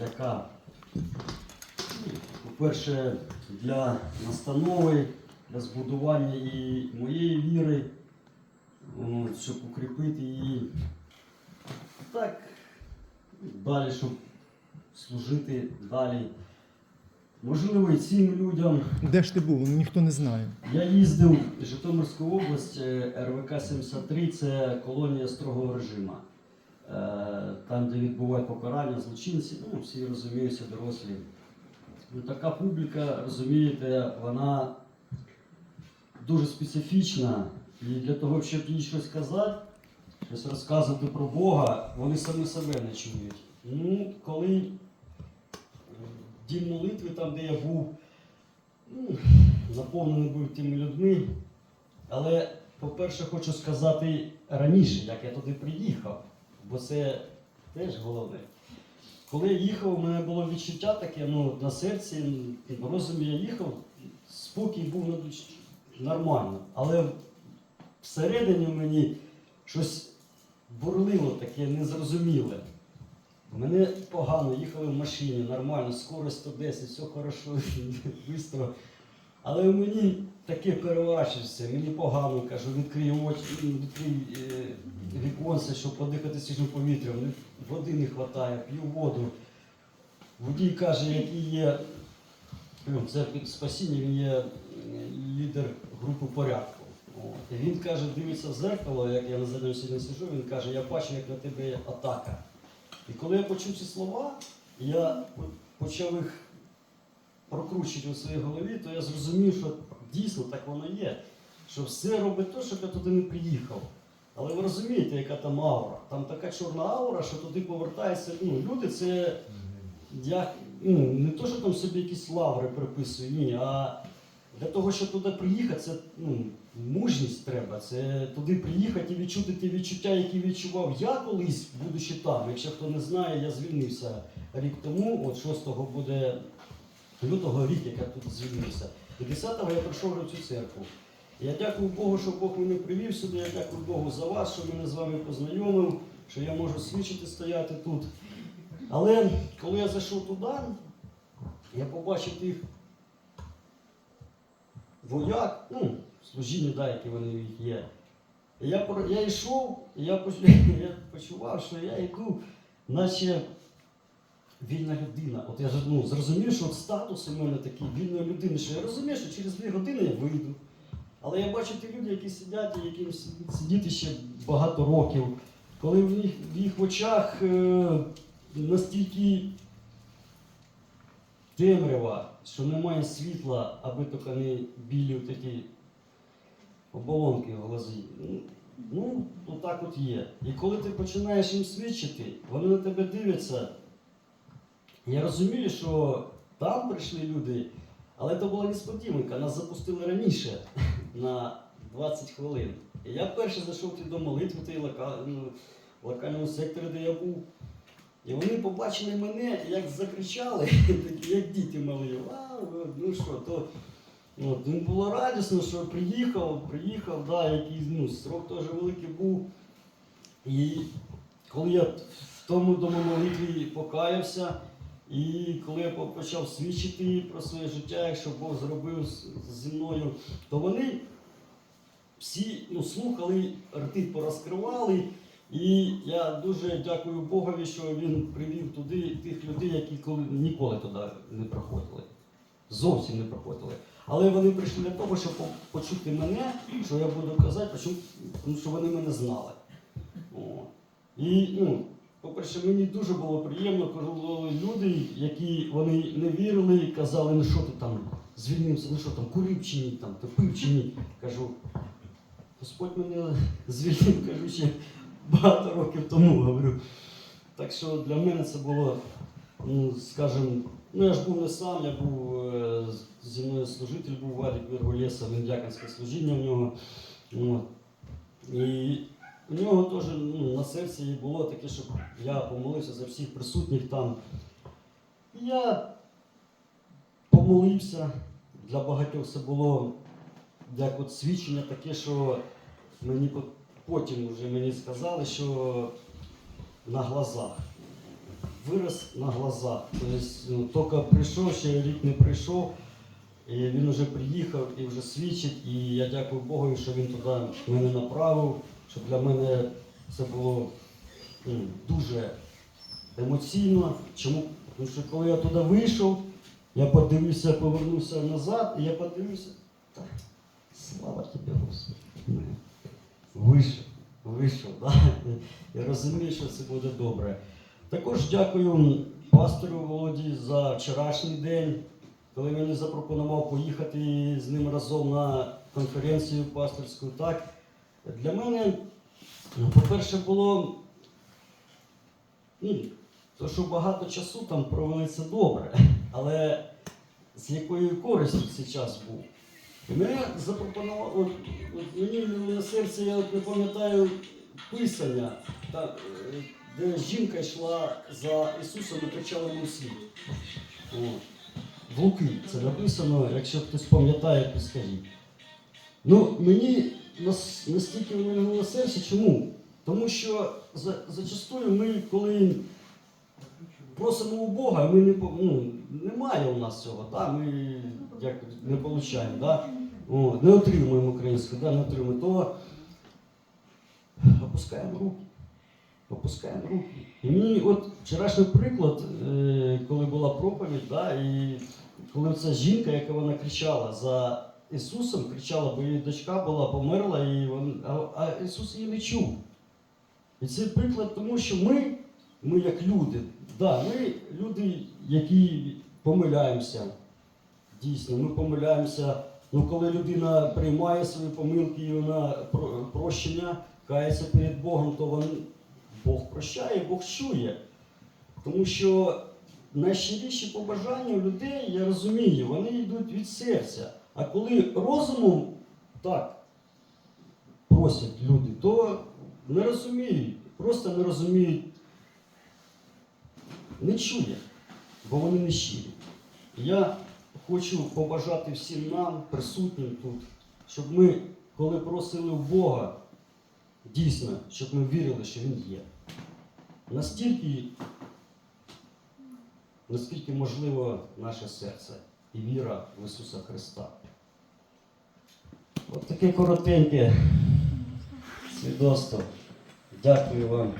яка, ну, по-перше, для настанови, для збудування і моєї віри, от, щоб укріпити її. Так, далі, щоб служити далі. Можливо, і цим людям. Де ж ти був? Ну, Ніхто не знає. Я їздив в Житомирську область, е, РВК 73 це колонія строгого режиму. Е, Там, де відбувають покарання злочинці, ну, всі розуміються, дорослі. Ну, така публіка, розумієте, вона дуже специфічна. І для того, щоб їй щось казати, щось розказувати про Бога, вони самі себе не чують. Ну, коли е, дім молитви, там, де я був, ну, заповнений був тими людьми. Але, по-перше, хочу сказати раніше, як я туди приїхав, бо це теж головне. Коли я їхав, у мене було відчуття таке ну, на серці, в розумі я їхав, спокій був на нормально. Але всередині мені щось бурлило таке незрозуміле. Мене погано, їхали в машині, нормально, скорость 110, все хорошо, швидко. Але мені таке переворачується, мені погано, кажу, відкрий очі, відкрий е, віконце, щоб подихати свіжим повітрям. Води не вистачає, п'ю воду. Водій каже, який є, ну, це спасіння, він є е, лідер групи порядку. От. Він каже, дивиться в зеркало, як я на задньому сидінні сижу, він каже, я бачу, як на тебе є атака. І коли я почув ці слова, я почав їх прокручувати у своїй голові, то я зрозумів, що дійсно так воно є. Що все робить те, щоб я туди не приїхав. Але ви розумієте, яка там аура? Там така чорна аура, що туди повертається. Ну, люди це я, ну, не то, що там собі якісь лаври приписую, ні, а для того, щоб туди приїхати, це ну, мужність треба. Це туди приїхати і відчути ті відчуття, які відчував я колись, будучи там. Якщо хто не знає, я звільнився рік тому, от 6-го буде лютого рік, як я тут звільнився. І 10-го я прийшов в цю церкву. Я дякую Богу, що Бог мене привів сюди. Я дякую Богу за вас, що мене з вами познайомив, що я можу свідчити стояти тут. Але коли я зайшов туди, я побачив тих вояк, ну, служіння, да, які вони є. Я, я йшов, я, почував, що я йду, наче вільна людина. От я ну, зрозумів, що от статус у мене такий вільної людини, що я розумію, що через дві години я вийду. Але я бачу ті люди, які сидять і яким сидіти- ще багато років, коли в їх, в їх очах е, настільки темрява, що немає світла, аби тільки не білі такі оболонки в глазі. Ну, Ну, отак от є. І коли ти починаєш їм свідчити, вони на тебе дивляться. Я розумію, що там прийшли люди, але це була несподіванка. Нас запустили раніше на 20 хвилин. І я перший зайшов туди до молитви, той лока... ну, локальному секторі, де я був. І вони побачили мене, як закричали, як діти мали. Вау, ну що, то от, їм було радісно, що приїхав, приїхав, да, який ну, срок теж великий був. І коли я в тому домомолитві покаявся, і коли я почав свідчити про своє життя, якщо Бог зробив зі мною, то вони всі ну, слухали, рти порозкривали. І я дуже дякую Богові, що він привів туди тих людей, які коли, ніколи туди не проходили. Зовсім не проходили. Але вони прийшли для того, щоб почути мене, що я буду казати, тому що вони мене знали. О. І, ну, по-перше, мені дуже було приємно, коли люди, які вони не вірили, і казали, ну що ти там звільнився, ну що там, курив чи ні, там, ти пив чи ні. Кажу, Господь мене звільнив, кажу, ще багато років тому говорю. Так що для мене це було, ну, скажімо, ну я ж був не сам, я був е, зі мною служитель був Валік Вірголєса, він дяконське служіння в нього. І у нього теж ну, на серці було таке, щоб я помолився за всіх присутніх там. Я помолився. Для багатьох це було як от свідчення таке, що мені потім вже мені сказали, що на глазах вирос на глазах. Тобто, ну, тільки прийшов, ще рік не прийшов, і він вже приїхав і вже свідчить. І я дякую Богу, що він туди мене направив, щоб для мене це було дуже емоційно. Чому? Тому що коли я туди вийшов, я подивився, повернувся назад, і я подивився. Так, слава тобі, Господи. Вийшов, вийшов, да? я розумію, що це буде добре. Також дякую пастору Володі за вчорашній день, коли мені запропонував поїхати з ним разом на конференцію пасторську. Так, для мене, ну, по-перше, було ну, то, що багато часу там провели добре, але з якою користю цей час був. І мене запропонував, от, от мені на серце, я от не пам'ятаю писання, та, е, де жінка йшла за Ісусом і кричала йому слід. От. В Луки це написано, якщо хтось пам'ятає, то скажіть. Ну, мені настільки на серце, чому? Тому що за, зачастую ми, коли просимо у Бога, ми не ну, немає у нас цього, да? ми як, не отримуємо, да? Не отримуємо українську, да? не отримуємо, то опускаємо руки. Опускаємо руки. І мені от вчорашній приклад, е, коли була проповідь, да? і коли ця жінка, яка вона кричала за Ісусом, кричала, бо її дочка була, померла, і вон, а, а Ісус її не чув. І це приклад тому, що ми, ми як люди, да, ми люди, які помиляємося. Дійсно, ми помиляємося. Ну, коли людина приймає свої помилки і вона прощення, кається перед Богом, то він, Бог прощає, Бог чує. Тому що найщиріші побажання у людей, я розумію, вони йдуть від серця. А коли розумом так просять люди, то не розуміють, просто не розуміють, не чує, бо вони не щирі. Я хочу побажати всім нам, присутнім тут, щоб ми, коли просили у Бога, дійсно, щоб ми вірили, що Він є. Настільки, наскільки можливо наше серце і віра в Ісуса Христа. От таке коротеньке свідоцтво. Дякую вам.